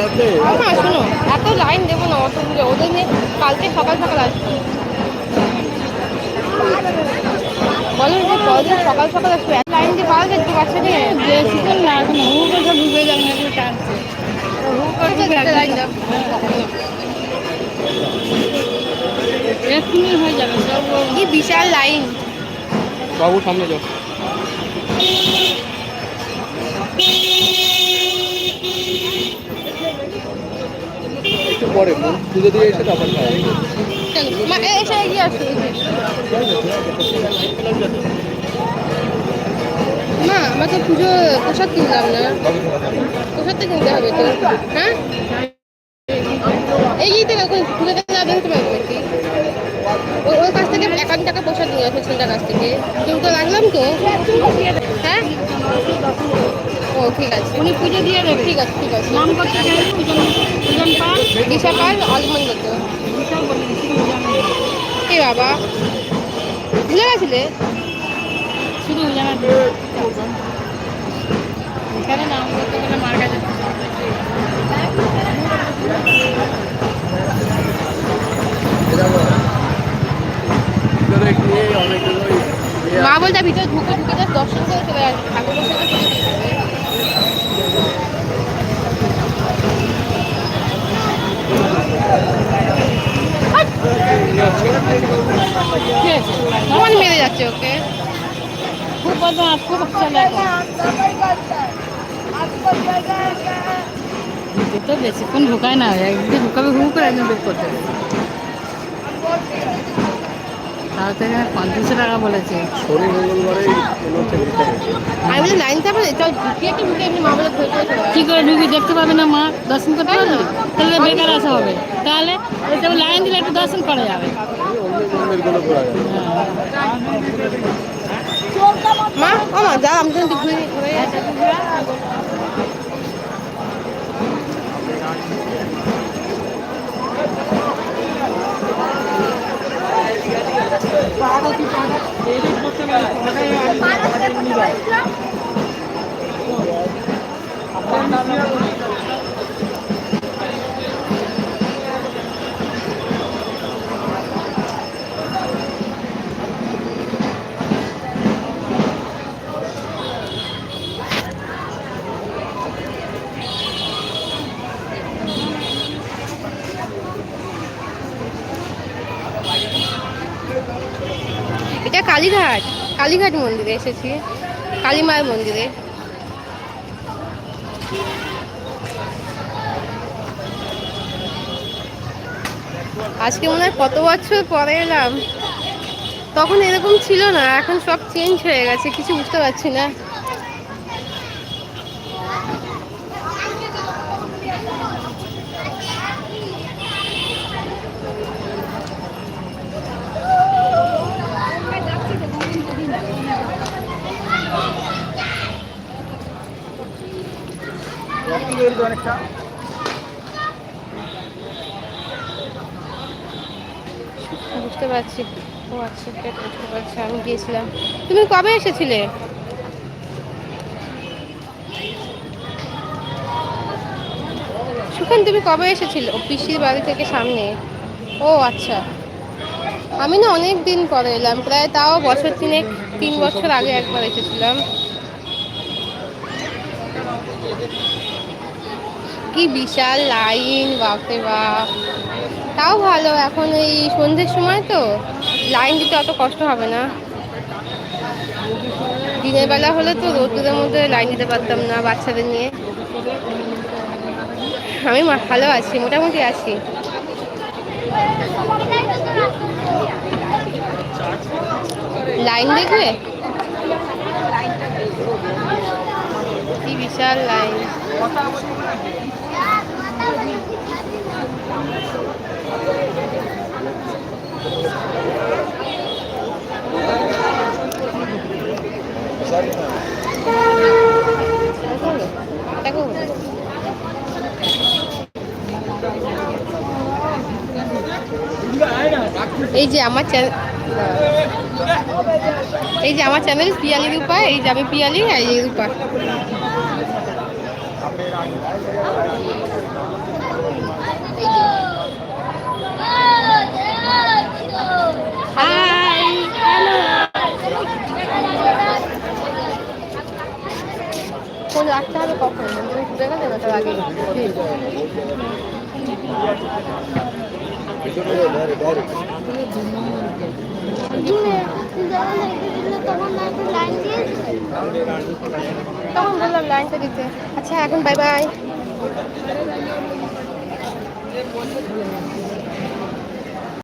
দাঁড়াতে শোনো এত লাইন দেবো না অত দূরে ওদের নিয়ে কালকে সকাল সকাল আসব। বলো যে কদিন সকাল সকাল আসবে? এত লাইন দিয়ে পাওয়া যাচ্ছে বাচ্চা নিয়ে বেশি তো না এখন হু করে সব ঢুকে যাবে না এগুলো টানছে। হু করে যেতে লাইন দাও। এক্ষুনি হয়ে যাবে সব কি বিশাল লাইন বাবু সামনে যাও। পরে পুজো দিয়ে এসে তারপর খাওয়া মা এ- এসে এগিয়ে আসো মা আমরা পুজো প্রসাদ কিনলাম না? প্রসাদ তো কিনতে হবে তো। হ্যাঁ? এগিয়ে থেকে ওখানে পুজো থেকে যাবে হতে পারবে নাকি? ওর কাছ থেকে একান্ন টাকা প্রসাদ নিয়ে আসো ছেলেটার কাছ থেকে। কিন্তু রাখলাম তো। হ্যাঁ? ও ঠিক আছে। উনি পুজো দিয়ে ঠিক আছে ঠিক আছে। নাম করতে পাল দিশা পাল এ বাবা ভুলে গেছিলে? শুধু জানা এখানে নাম করতে গেলে মার কাছে ভিতরে গিয়ে অনেক ওই মা বলতে ভিতরে ঢুকে ঢুকে যা দর্শন করে চলে আসবে ঠাকুরের সাথে পুজো দিয়ে দেবে। ঠিক মেরে যাচ্ছে ওকে। খুব বদমাস খুব তো বেশিক্ষণ ঢুকায় না, একদিন ঢুকাবে হু করে একদিন বের করতে পঞ্চাশশো টাকা বলেছে। শনি মঙ্গলবারে আমি বলি লাইন চাপা চল ঢুকিয়ে একটু ঢুকে এমনি মা বলে। কি করে ঢুকি দেখতে পাবে না মা? দর্শন করতে পারবে তাহলে বেকার আসা হবে। তাহলে লাইন দিলে একটু দর্শন করা যাবে। মা ও মা যা আমি তো ঘুরে ঘুরে এটা কালীঘাট। কালীঘাট মন্দিরে এসেছি কালী মায়ের মন্দিরে। আজকে মনে হয় কত বছর পরে এলাম। তখন এরকম ছিল না, এখন সব চেঞ্জ হয়ে গেছে, কিছু বুঝতে পারছি না। বুঝতে পারছি। ও আচ্ছা বুঝতে পারছি, আমি গিয়েছিলাম। তুমি কবে এসেছিলে? সুখান, তুমি কবে এসেছিলে? ও পিসির বাড়ি থেকে সামনে। ও আচ্ছা। আমি না অনেক দিন পরে এলাম, প্রায় তাও বছর তিনেক, তিন বছর আগে একবার এসেছিলাম। কি বিশাল লাইন, বাপরে বাপ। তাও ভালো, এখন এই সন্ধ্যের সময় তো লাইন দিতে অত কষ্ট হবে না। দিনের বেলা হলে তো রোদ্দুরের মধ্যে লাইন দিতে পারতাম না বাচ্চাদের নিয়ে। আমি ভালো আছি, মোটামুটি আছি। লাইন দেখবে? কি বিশাল লাইন। এই যে আমার চ্যানেল এই যে আমার চ্যানেল পিয়ালি রূপা, এই যে আমি পিয়ালি আর এই রূপা। রাখতে হবে কখন ঘুরে গেলে না তার আগে তখন বললাম লাইনটা দিতে আচ্ছা এখন বাই বাই